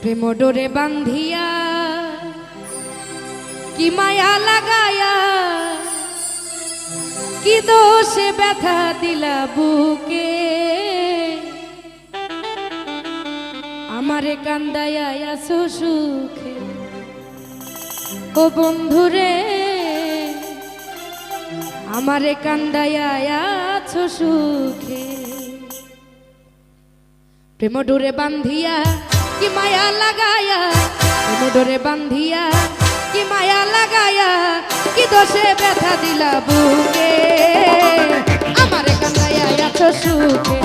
প্রেম ডোরে বান্ধিয়া, কি মায়া লাগায়া, কি দোষে ব্যথা দিলা বুকে? আমারে কান্দায়া সুখে, ও বন্ধুরে, আমারে কান্দায়া সুখে। প্রেম ডোরে বান্ধিয়া কি মায়া লাগায়া? মোদরে বান্ধিয়া? কি মায়া লাগায়া? কি দোষে ব্যথা দিলা বুকে? আমার কান্দায় আছো সুখে।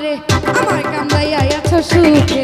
আমারে আমার কামড়াইয়া আছো সুখে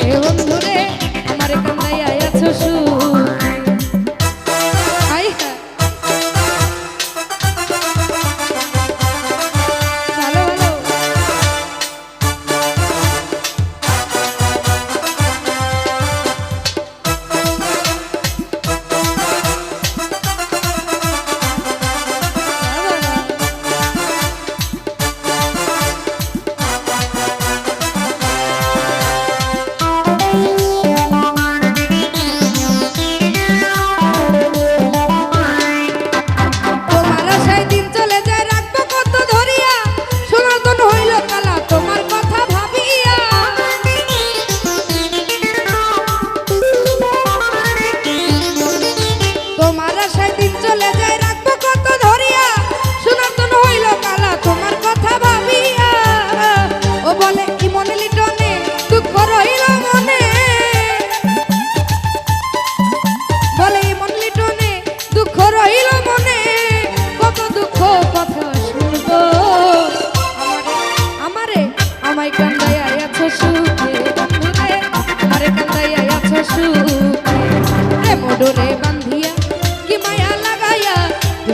দিন চলে যায়